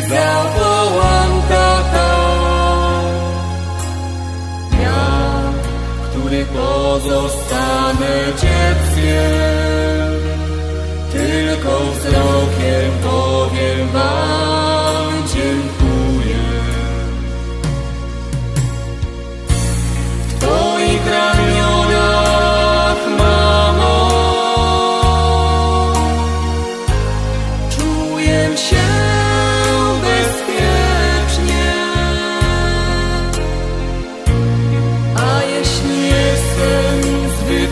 zawołam tata. Ja, który pozostanę ciepłem, tylko wzrok.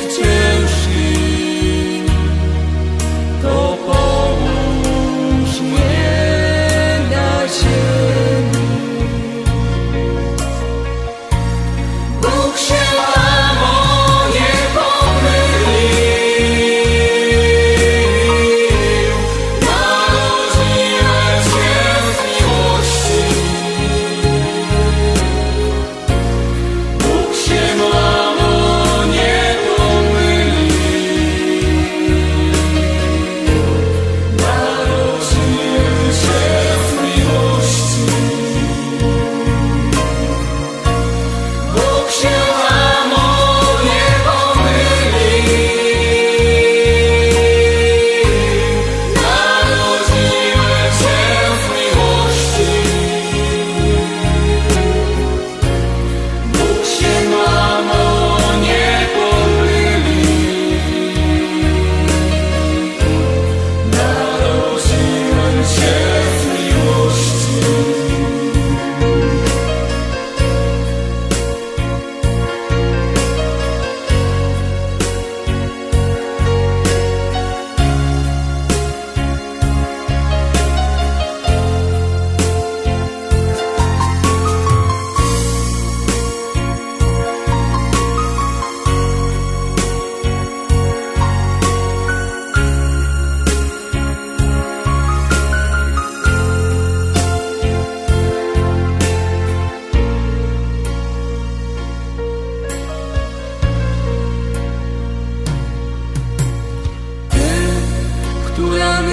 to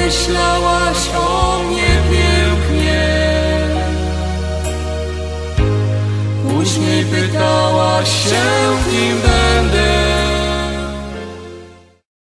myślałaś o mnie pięknie. Później pytałaś się, kim będę.